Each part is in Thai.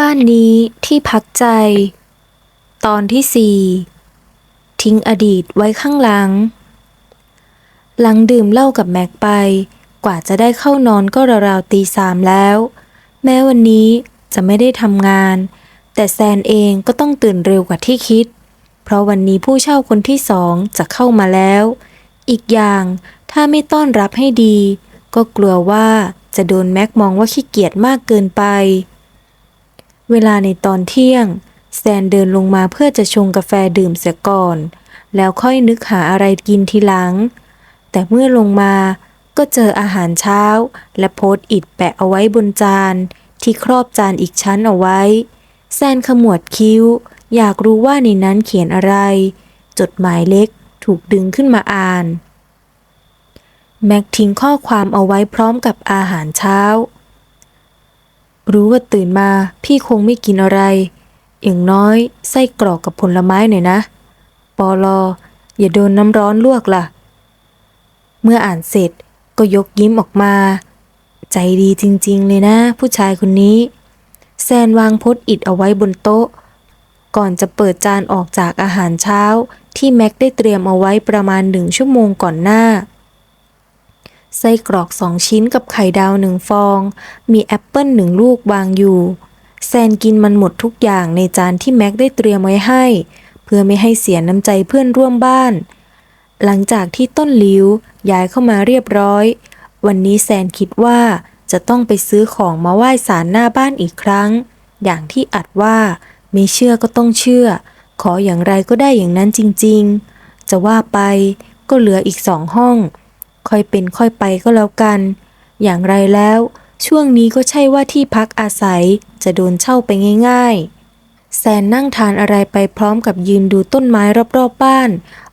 บ้านนี้ที่พักใจ ตอนที่สี่ทิ้งอดีตไว้ข้างหลัง หลังดื่มเหล้ากับแม็กไป กว่าจะได้เข้านอนก็ราวๆตีสามแล้ว แม้วันนี้จะไม่ได้ทำงาน แต่แซนเองก็ต้องตื่นเร็วกว่าที่คิด เพราะวันนี้ผู้เช่าคนที่สองจะเข้ามาแล้ว อีกอย่างถ้าไม่ต้อนรับให้ดี ก็กลัวว่าจะโดนแม็กมองว่าขี้เกียจมากเกินไป เวลาในตอนเที่ยง แซนเดินลงมาเพื่อจะชงกาแฟดื่มเสียก่อน แล้วค่อยนึกหาอะไรกินทีหลัง แต่เมื่อลงมาก็เจออาหารเช้า และโพสอิดแปะเอาไว้บนจาน ที่ครอบจานอีกชั้นเอาไว้ แซนขมวดคิ้ว อยากรู้ว่าในนั้นเขียนอะไร จดหมายเล็กถูกดึงขึ้นมาอ่าน แม็กทิ้งข้อความเอาไว้พร้อมกับอาหารเช้า รู้ว่าตื่นมาพี่คงไม่กินอะไร อย่างน้อยไส้กรอกกับผลไม้หน่อยนะ ปอลอ อย่าโดนน้ำร้อนลวกล่ะ เมื่ออ่านเสร็จก็ยกยิ้มออกมา ใจดีจริงๆเลยนะ ผู้ชายคนนี้ แซนวางพสต์อิดเอาไว้บนโต๊ะ ก่อนจะเปิดจานออกจากอาหารเช้าที่แม็กได้เตรียมเอาไว้ประมาณหนึ่งชั่วโมงก่อนหน้า ไส้กรอกสองชิ้นกับไข่ดาวหนึ่งฟอง มีแอปเปิลหนึ่งลูกวางอยู่ แซนกินมันหมดทุกอย่างในจานที่แม็กได้เตรียมไว้ให้ เพื่อไม่ให้เสียน้ำใจเพื่อนร่วมบ้าน หลังจากที่ต้นลิ้วย้ายเข้ามาเรียบร้อย วันนี้แซนคิดว่าจะต้องไปซื้อของมาไหว้ศาลหน้าบ้านอีกครั้ง อย่างที่อัดว่าไม่เชื่อก็ต้องเชื่อ ขออย่างไรก็ได้อย่างนั้นจริง ๆ จะว่าไปก็เหลืออีกสองห้อง ค่อยเป็นค่อยไปก็แล้วกัน อย่างไรแล้ว ช่วงนี้ก็ใช่ว่าที่พักอาศัยจะโดนเช่าไปง่าย ๆ แซนนั่งทานอะไรไปพร้อมกับยืนดูต้นไม้รอบๆบ้าน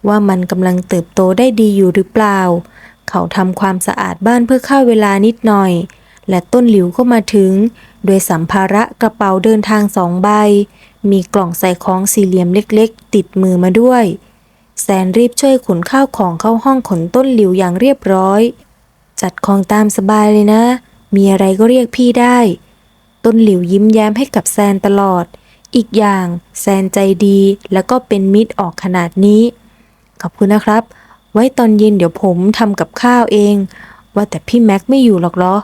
ว่ามันกำลังเติบโตได้ดีอยู่หรือเปล่า เขาทำความสะอาดบ้านเพื่อเข้าเวลานิดหน่อย และต้นหลิวก็มาถึง โดยสัมภาระกระเป๋าเดินทางสองใบ มีกล่องใส่ของสี่เหลี่ยมเล็กๆ ติดมือมาด้วย แซนรีบช่วยขนข้าวของเข้าห้องขนต้นหลิวอย่างเรียบร้อย จัดของตามสบายเลยนะ มีอะไรก็เรียกพี่ได้ ต้นหลิวยิ้มแย้มให้กับแซนตลอด อีกอย่างแซนใจดีแล้วก็เป็นมิตรออกขนาดนี้ ขอบคุณนะครับ ไว้ตอนเย็นเดี๋ยวผมทำกับข้าวเอง ว่าแต่พี่แม็กไม่อยู่หรอกเหรอ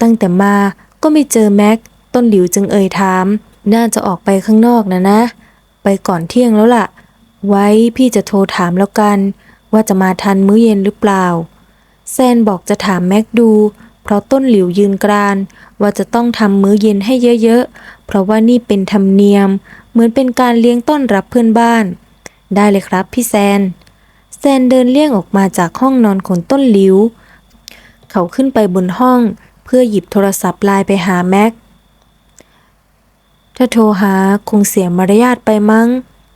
ตั้งแต่มาก็ไม่เจอแม็ก ต้นหลิวจึงเอ่ยถาม น่าจะออกไปข้างนอกนะนะ ไปก่อนเที่ยงแล้วล่ะ ไว้พี่จะโทรถามแล้วกัน ว่าจะมาทันมื้อเย็นหรือเปล่า แซนบอกจะถามแม็กดู เพราะต้นหลิวยืนกรานว่าจะต้องทำมื้อเย็นให้เยอะๆ เพราะว่านี่เป็นธรรมเนียม เหมือนเป็นการเลี้ยงต้อนรับเพื่อนบ้าน ได้เลยครับพี่แซน แซนเดินเลี่ยงออกมาจากห้องนอนของต้นหลิว เขาขึ้นไปบนห้อง เพื่อหยิบโทรศัพท์ไลน์ไปหาแม็กถ้าโทรหาคงเสียมารยาทไปมั้ง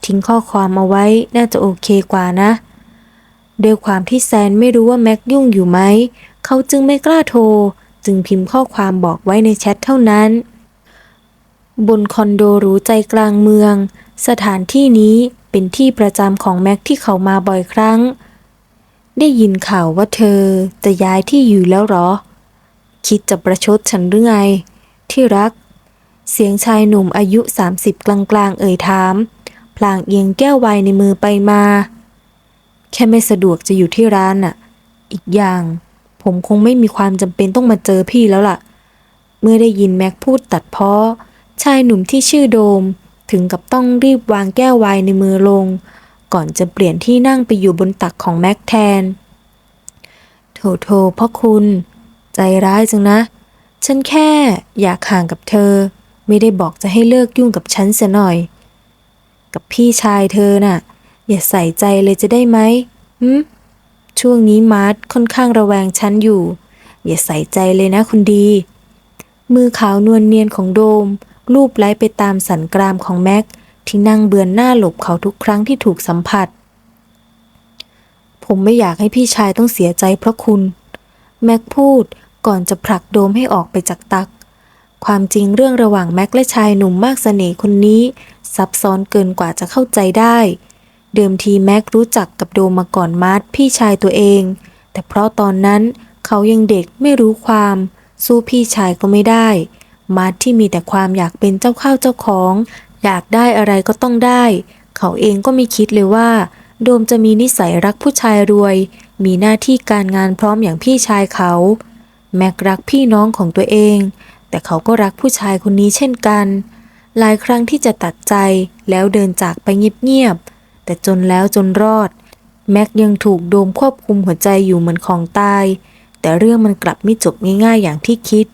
ทิ้งข้อความเอาไว้น่าจะโอเคกว่านะด้วยความที่แซนไม่รู้ว่าแม็กยุ่งอยู่ไหม เขาจึงไม่กล้าโทร จึงพิมพ์ข้อความบอกไว้ในแชทเท่านั้น บนคอนโดหรูใจกลางเมือง สถานที่นี้เป็นที่ประจำของแม็กที่เขามาบ่อยครั้ง ได้ยินข่าวว่าเธอจะย้ายที่อยู่แล้วหรอ คิดจะประชดฉันหรือไง ที่รัก เสียงชายหนุ่มอายุ 30 กลางๆ เอ่ยถาม พลางเอียงแก้วไวน์ในมือไปมา แค่ไม่สะดวกจะอยู่ที่ร้านน่ะ อีกอย่าง ผมคงไม่มีความจำเป็นต้องมาเจอพี่แล้วล่ะ เมื่อได้ยินแม็กพูดตัดเพ้อชายหนุ่มที่ชื่อโดมถึงกับต้องรีบวางแก้วไวน์ในมือลง ก่อนจะเปลี่ยนที่นั่งไปอยู่บนตักของแม็กแทน โถโถพ่อคุณ ใจร้ายจังนะ ฉันแค่อยากห่างกับเธอ ไม่ได้บอกจะให้เลิกยุ่งกับฉันเสียหน่อย กับพี่ชายเธอน่ะ อย่าใส่ใจเลยจะได้ไหมหืมช่วงนี้มาร์ทค่อนข้างระแวงฉันอยู่ อย่าใส่ใจเลยนะคุณดี มือขาวนวลเนียนของโดม ลูบไล้ไปตามสันกรามของแม็กที่นั่งเบือนหน้าหลบเขาทุกครั้งที่ถูกสัมผัส ผมไม่อยากให้พี่ชายต้องเสียใจเพราะคุณ แม็กพูดก่อนจะผลักโดมให้ออกไปจากตัก ความจริงเรื่องระหว่างแม็กและชายหนุ่มมากเสน่ห์คนนี้ ซับซ้อนเกินกว่าจะเข้าใจได้ เดิมทีแม็กรู้จักกับโดมมาก่อนมาร์ทพี่ชายตัวเอง แต่เพราะตอนนั้นเขายังเด็กไม่รู้ความ สู้พี่ชายก็ไม่ได้ มาร์ทที่มีแต่ความอยากเป็นเจ้าข้าวเจ้าของ อยากได้อะไรก็ต้องได้ เขาเองก็ไม่คิดเลยว่า โดมจะมีนิสัยรักผู้ชายรวย มีหน้าที่การงานพร้อมอย่างพี่ชายเขา แม็กรักพี่น้องของตัวเอง แต่เขาก็รักผู้ชายคนนี้เช่นกัน หลายครั้งที่จะตัดใจแล้วเดินจากไปเงียบๆ แต่จนแล้วจนรอด แม็กยังถูกโดมควบคุมหัวใจอยู่เหมือนของตาย แต่เรื่องมันกลับไม่จบง่ายๆ อย่างที่คิด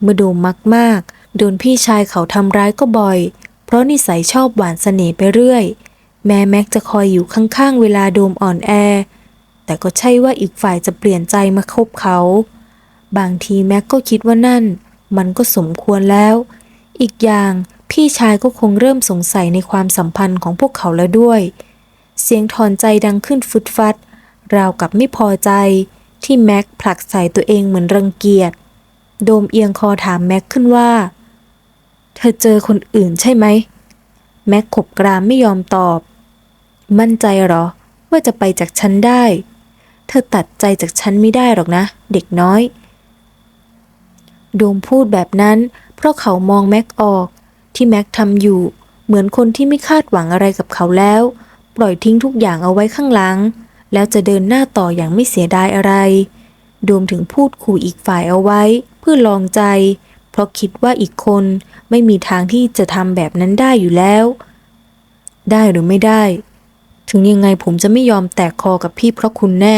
เมื่อโดมมากๆ โดนพี่ชายเขาทำร้ายก็บ่อย เพราะนิสัยชอบหวานเสน่ห์ไปเรื่อย แม่แม็กจะคอยอยู่ข้างๆ เวลาโดมอ่อนแอ แต่ก็ใช่ว่าอีกฝ่ายจะเปลี่ยนใจมาคบเขา บางทีแม็กก็คิดว่านั่น มันก็สมควรแล้ว อีกอย่างพี่ชายก็คงเริ่มสงสัยในความสัมพันธ์ของพวกเขาแล้วด้วย เสียงถอนใจดังขึ้นฟุดฟัด ราวกับไม่พอใจ ที่แม็กผลักใส่ตัวเองเหมือนรังเกียจ โดมเอียงคอถามแม็กขึ้นว่า เธอเจอคนอื่นใช่ไหม แม็กขบกรามไม่ยอมตอบ มั่นใจหรอ ว่าจะไปจากฉันได้ เธอตัดใจจากฉันไม่ได้หรอกนะ เด็กน้อย โดมพูดแบบนั้น เพราะเขามองแม็กออก ที่แม็กทำอยู่ เหมือนคนที่ไม่คาดหวังอะไรกับเขาแล้ว ปล่อยทิ้งทุกอย่างเอาไว้ข้างหลัง แล้วจะเดินหน้าต่ออย่างไม่เสียดายอะไร โดมถึงพูดขู่อีกฝ่ายเอาไว้เพื่อลองใจ เพราะคิดว่าอีกคนไม่มีทางที่จะทำแบบนั้นได้อยู่แล้ว ได้หรือไม่ได้ ถึงยังไงผมจะไม่ยอมแตกคอกับพี่เพราะคุณแน่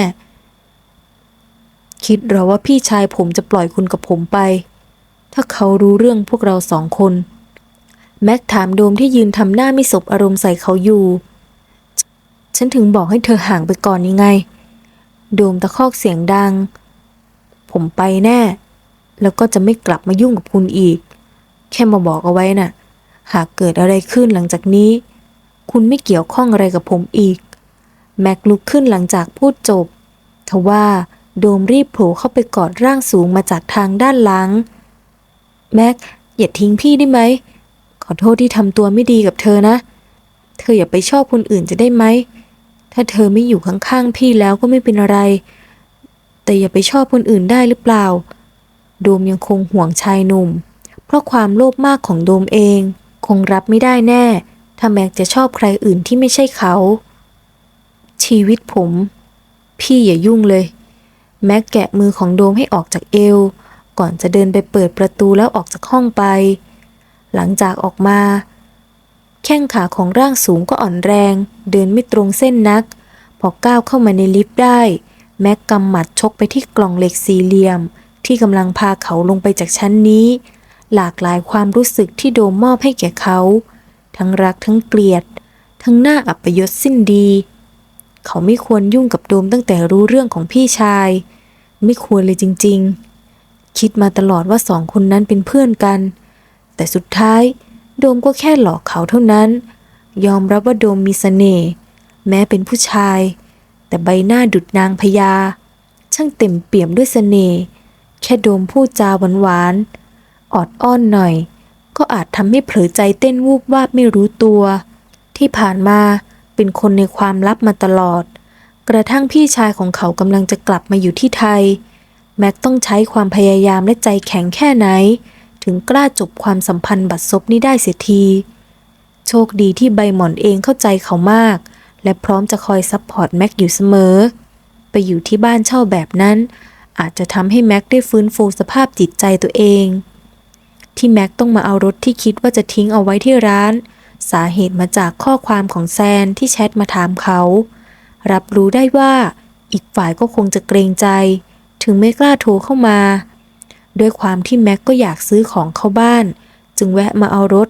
คิดเหรอว่าพี่ชายผมจะปล่อยคุณกับผมไป ถ้าเขารู้เรื่องพวกเราสองคน แม็กถามโดมที่ยืนทำหน้าไม่สบอารมณ์ใส่เขาอยู่ ฉันถึงบอกให้เธอห่างไปก่อนยังไง โดมตะคอกเสียงดัง ผมไปแน่ แล้วก็จะไม่กลับมายุ่งกับคุณอีก แค่มาบอกเอาไว้น่ะ หากเกิดอะไรขึ้นหลังจากนี้ คุณไม่เกี่ยวข้องอะไรกับผมอีก แม็กลุกขึ้นหลังจากพูดจบทว่า โดมรีบโผล่เข้าไปกอดร่างสูงมาจากทางด้านหลัง แม็ก อย่าทิ้งพี่ได้ไหม ขอโทษที่ทำตัวไม่ดีกับเธอนะ เธออย่าไปชอบคนอื่นจะได้ไหม ถ้าเธอไม่อยู่ข้างๆพี่แล้วก็ไม่เป็นอะไร แต่อย่าไปชอบคนอื่นได้หรือเปล่า โดมยังคงห่วงชายหนุ่ม เพราะความโลภมากของโดมเอง คงรับไม่ได้แน่ ถ้าแม็กจะชอบใครอื่นที่ไม่ใช่เขา ชีวิตผม พี่อย่ายุ่งเลย แม็กแกะมือของโดมให้ออกจากเอว ก่อนจะเดินไปเปิดประตูแล้วออกจากห้องไป หลังจากออกมา แข้งขาของร่างสูงก็อ่อนแรง เดินไม่ตรงเส้นนัก พอก้าวเข้ามาในลิฟต์ได้ แม็กกำหมัดชกไปที่กล่องเหล็กสี่เหลี่ยม ที่กำลังพาเขาลงไปจากชั้นนี้ หลากหลายความรู้สึกที่โดมมอบให้แก่เขา ทั้งรักทั้งเกลียด ทั้งหน้าอับยศสิ้นดี เขาไม่ควรยุ่งกับโดมตั้งแต่รู้เรื่องของพี่ชาย ไม่ควรเลยจริง ๆ คิดมาตลอดว่าสองคนนั้นเป็นเพื่อนกัน แต่สุดท้าย โดมก็แค่หลอกเขาเท่านั้น ยอมรับว่าโดมมีเสน่ห์แม้เป็นผู้ชาย แต่ใบหน้าดุดนางพญาช่างเต็มเปี่ยมด้วยเสน่ห์แค่โดมพูดจาหวานๆออดอ้อนหน่อย ก็อาจทำให้เผลอใจเต้นวูบวาบไม่รู้ตัว ที่ผ่านมาเป็นคนในความลับมาตลอด กระทั่งพี่ชายของเขากำลังจะกลับมาอยู่ที่ไทย แม็กต้องใช้ความพยายามและใจแข็งแค่ไหน ถึงกล้าจบความสัมพันธ์บัดซบนี้ได้เสียที โชคดีที่ใบหมอนเองเข้าใจเขามาก และพร้อมจะคอยซัพพอร์ตแม็กอยู่เสมอ ไปอยู่ที่บ้านเช่าแบบนั้น อาจจะทำให้แม็กได้ฟื้นฟูสภาพจิตใจตัวเอง ที่แม็กต้องมาเอารถที่คิดว่าจะทิ้งเอาไว้ที่ร้าน สาเหตุมาจากข้อความของแซนที่แชทมาถามเขา รับรู้ได้ว่า อีกฝ่ายก็คงจะเกรงใจ ถึงไม่กล้าโทรเข้ามา ด้วยความที่แม็กก็อยากซื้อของเข้าบ้าน จึงแวะมาเอารถ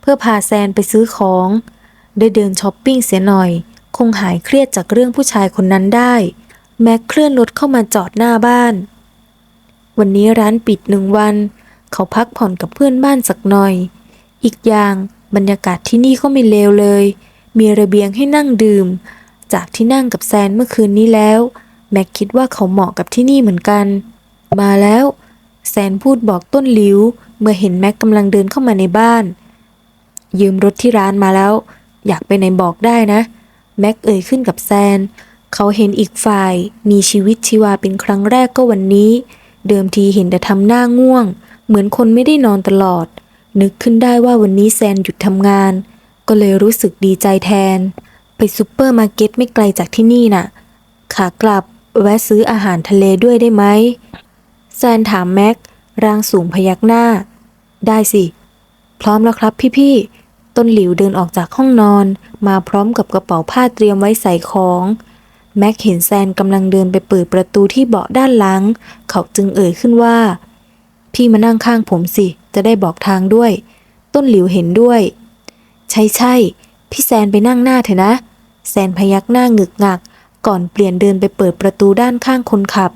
เพื่อพาแซนไปซื้อของ ได้เดินช้อปปิ้งเสียหน่อย คงหายเครียดจากเรื่องผู้ชายคนนั้นได้ แม็กเคลื่อนรถเข้ามาจอดหน้าบ้าน วันนี้ร้านปิดหนึ่งวัน เขาพักผ่อนกับเพื่อนบ้านสักหน่อย อีกอย่างบรรยากาศที่นี่ก็ไม่เลวเลย มีระเบียงให้นั่งดื่ม จากที่นั่งกับแซนเมื่อคืนนี้แล้ว แม็กคิดว่าเขาเหมาะกับที่นี่เหมือนกัน มาแล้ว แซนพูดบอกต้นหลิว เมื่อเห็นแม็กกำลังเดินเข้ามาในบ้าน ยืมรถที่ร้านมาแล้ว อยากไปไหนบอกได้นะ แม็กเอ่ยขึ้นกับแซน เขาเห็นอีกฝ่ายมีชีวิตชีวาเป็นครั้งแรกก็วันนี้ เดิมทีเห็นแต่ทำหน้าง่วง เหมือนคนไม่ได้นอนตลอด นึกขึ้นได้ว่าวันนี้แซนหยุดทำงาน ก็เลยรู้สึกดีใจแทน ไปซูเปอร์มาร์เก็ตไม่ไกลจากที่นี่น่ะ ขากลับแวะซื้ออาหารทะเลด้วยได้ไหมแซนถามแม็กร่างสูงพยักหน้า ได้สิ พร้อมแล้วครับพี่ๆ ต้นหลิวเดินออกจากห้องนอน มาพร้อมกับกระเป๋าผ้าเตรียมไว้ใส่ของ แม็กเห็นแซนกำลังเดินไปเปิดประตูที่เบาะด้านหลัง เขาจึงเอ่ยขึ้นว่า พี่มานั่งข้างผมสิ จะได้บอกทางด้วย ต้นหลิวเห็นด้วย ใช่ใช่พี่แซนไปนั่งหน้าเถอะนะ แซนพยักหน้าหงึกงัก ก่อนเปลี่ยนเดินไปเปิดประตูด้านข้างคนขับ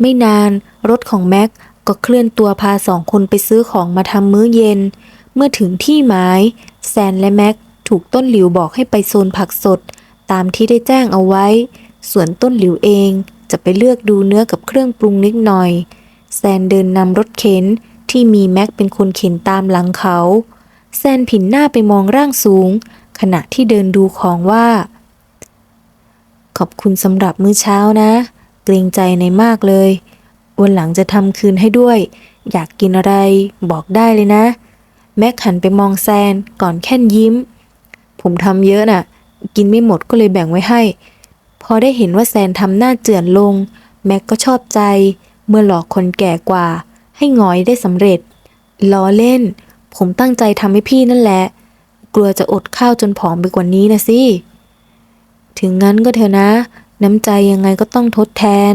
ไม่นานรถของแม็กก็เคลื่อนตัวพาสองคนไปซื้อของมาทำมื้อเย็น เมื่อถึงที่หมาย แซนและแม็กถูกต้นหลิวบอกให้ไปโซนผักสด ตามที่ได้แจ้งเอาไว้ ส่วนต้นหลิวเองจะไปเลือกดูเนื้อกับเครื่องปรุงนิดหน่อย แซนเดินนำรถเข็นที่มีแม็กเป็นคนเข็นตามหลังเขา แซนผินหน้าไปมองร่างสูง ขณะที่เดินดูของว่า ขอบคุณสำหรับมื้อเช้านะ เกรงใจในมากเลย วันหลังจะทำคืนให้ด้วย อยากกินอะไรบอกได้เลยนะ แม็กหันไปมองแซนก่อนแค่นยิ้ม ผมทำเยอะน่ะ กินไม่หมดก็เลยแบ่งไว้ให้ พอได้เห็นว่าแซนทำหน้าเจือนลง แม็กก็ชอบใจ เมื่อหลอกคนแก่กว่า ให้หงอยได้สำเร็จล้อเล่น ผมตั้งใจทำให้พี่นั่นแหละ กลัวจะอดข้าวจนผอมไปกว่านี้นะสิ ถึงงั้นก็เถอะนะ น้ำใจยังไงก็ต้องทดแทน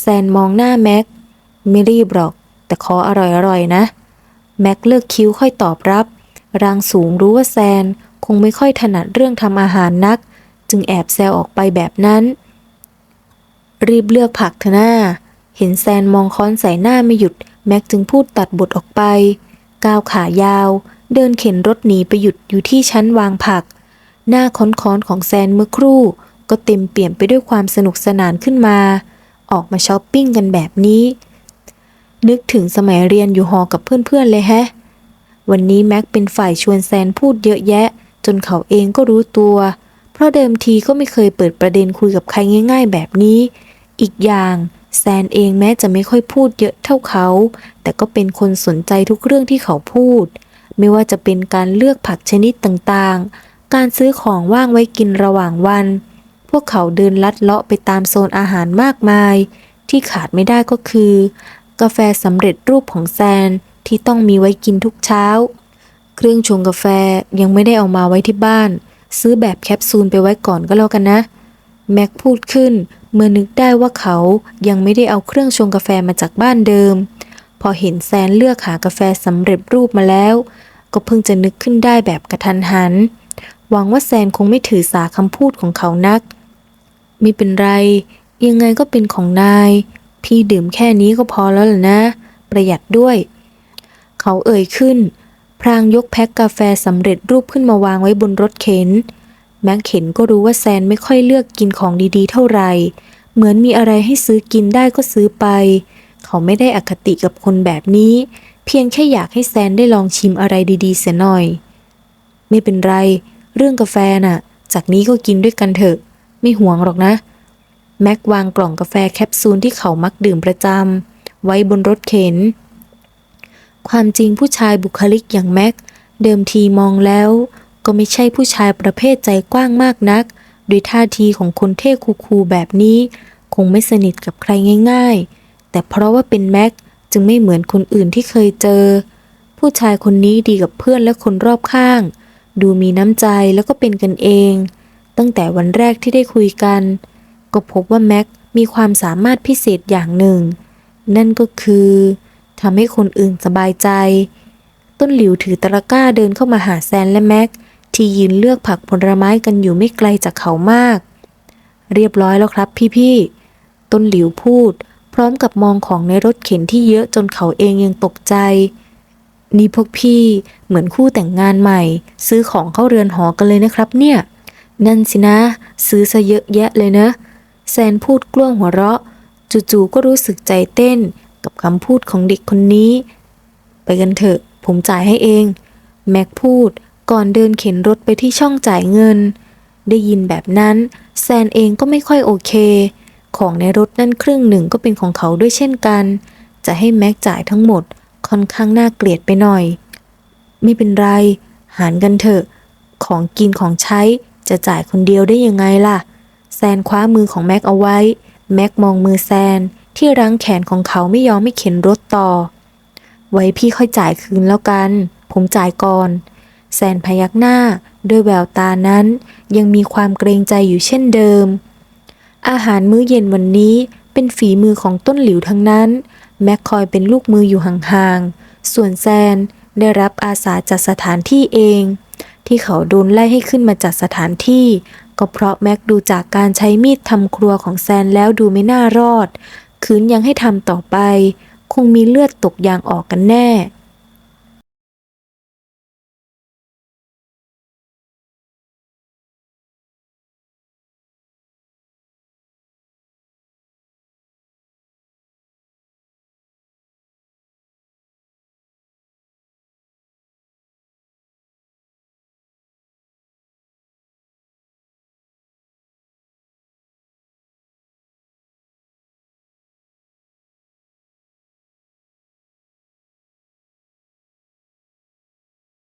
แซนมองหน้าแม็ก ไม่รีบหรอก แต่ขออร่อยๆนะ แม็กเลิกคิ้วค่อยตอบรับ รางสูงรู้ว่าแซนคงไม่ค่อยถนัดเรื่องทำอาหารนัก จึงแอบแซวออกไปแบบนั้น รีบเลือกผักเถอะหน้า เห็นแซนมองค้อนใส่หน้าไม่หยุด แม็กจึงพูดตัดบทออกไป ก้าวขายาว เดินเข็นรถหนีไปหยุดอยู่ที่ชั้นวางผัก หน้าค้อนๆของแซนเมื่อครู่ ก็เต็มเปี่ยมไปด้วยความสนุกสนานขึ้นมา ออกมาช้อปปิ้งกันแบบนี้ นึกถึงสมัยเรียนอยู่หอกับเพื่อนๆเลยแฮะ วันนี้แม็กเป็นฝ่ายชวนแซนพูดเยอะแยะ จนเขาเองก็รู้ตัว เพราะเดิมทีก็ไม่เคยเปิดประเด็นคุยกับใครง่าย ๆ แบบนี้ อีกอย่างแซนเองแม้จะไม่ค่อยพูดเยอะเท่าเขา แต่ก็เป็นคนสนใจทุกเรื่องที่เขาพูด ไม่ว่าจะเป็นการเลือกผักชนิดต่างๆ การซื้อของว่างไว้กินระหว่างวัน พวกเขาเดินลัดเลาะไปตามโซนอาหารมากมาย ที่ขาดไม่ได้ก็คือ กาแฟสำเร็จรูปของแซนที่ต้องมีไว้กินทุกเช้า เครื่องชงกาแฟยังไม่ได้เอามาไว้ที่บ้าน ซื้อแบบแคปซูลไปไว้ก่อนก็แล้วกันนะ แม็กพูดขึ้นเมื่อนึกได้ว่าเขายังไม่ได้เอาเครื่องชงกาแฟมาจากบ้านเดิม พอเห็นแซนเลือกหากาแฟสำเร็จรูปมาแล้ว ก็เพิ่งจะนึกขึ้นได้แบบกระทันหัน หวังว่าแซนคงไม่ถือสาคำพูดของเขานัก ไม่เป็นไร ยังไงก็เป็นของนาย พี่ดื่มแค่นี้ก็พอแล้วล่ะนะ ประหยัดด้วย เขาเอ่ยขึ้น พรางยกแพ็คกาแฟสำเร็จรูปขึ้นมาวางไว้บนรถเข็น แม็กเข็นก็รู้ว่าแซนไม่ค่อยเลือกกินของดีๆ เท่าไหร่ เหมือนมีอะไรให้ซื้อกินได้ก็ซื้อไป เขาไม่ได้อคติกับคนแบบนี้ เพียงแค่อยากให้แซนได้ลองชิมอะไรดีๆเสียหน่อย ไม่เป็นไร เรื่องกาแฟน่ะ จากนี้ก็กินด้วยกันเถอะ ไม่ห่วงหรอกนะ แม็กวางกล่องกาแฟแคปซูลที่เขามักดื่มประจำไว้บนรถเข็น ความจริงผู้ชายบุคลิกอย่างแม็ก เดิมทีมองแล้ว ก็ไม่ใช่ผู้ชายประเภทใจกว้างมากนักโดยท่าทีของคนเท่คูลๆแบบนี้ คงไม่สนิทกับใครง่าย ๆ แต่เพราะว่าเป็นแม็ก จึงไม่เหมือนคนอื่นที่เคยเจอ ผู้ชายคนนี้ดีกับเพื่อนและคนรอบข้าง ดูมีน้ำใจแล้วก็เป็นกันเอง ตั้งแต่วันแรกที่ได้คุยกัน ก็พบว่าแม็กมีความสามารถพิเศษอย่างหนึ่ง นั่นก็คือทำให้คนอื่นสบายใจ ต้นหลิวถือตะกร้าเดินเข้ามาหาแซนและแม็กที่ยืนเลือกผักผลไม้กันอยู่ไม่ไกลจากเขามาก เรียบร้อยแล้วครับพี่ๆต้นหลิวพูด พร้อมกับมองของในรถเข็นที่เยอะจนเขาเองยังตกใจ นี่พวกพี่เหมือนคู่แต่งงานใหม่ ซื้อของเข้าเรือนหอกันเลยนะครับเนี่ย นั่นสินะ ซื้อซะเยอะแยะเลยเนอะแซนพูดกล้วงหัวเราะ จู่ๆก็รู้สึกใจเต้น กับคำพูดของเด็กคนนี้ ไปกันเถอะ ผมจ่ายให้เอง แม็กพูดก่อนเดินเข็นรถไปที่ช่องจ่ายเงิน ได้ยินแบบนั้น แซนเองก็ไม่ค่อยโอเค ของในรถนั่นครึ่งหนึ่งก็เป็นของเขาด้วยเช่นกัน จะให้แม็กจ่ายทั้งหมดค่อนข้างน่าเกลียดไปหน่อย ไม่เป็นไร หารกันเถอะ ของกินของใช้จะจ่ายคนเดียวได้ยังไงล่ะ แซนคว้ามือของแม็กเอาไว้ แม็กมองมือแซนที่รั้งแขนของเขาไม่ยอมไม่เข็นรถต่อ ไว้พี่ค่อยจ่ายคืนแล้วกัน ผมจ่ายก่อน แซนพยักหน้า ด้วยแววตานั้น ยังมีความเกรงใจอยู่เช่นเดิม อาหารมื้อเย็นวันนี้เป็นฝีมือของต้นหลิวทั้งนั้น แม็กคอยเป็นลูกมืออยู่ห่างๆ ส่วนแซนได้รับอาสาจัดสถานที่เอง ที่เขาโดนไล่ให้ขึ้นมาจัดสถานที่ ก็เพราะแม็กดูจากการใช้มีดทำครัวของแซนแล้วดูไม่น่ารอด คืนยังให้ทำต่อไป คงมีเลือดตกยางออกกันแน่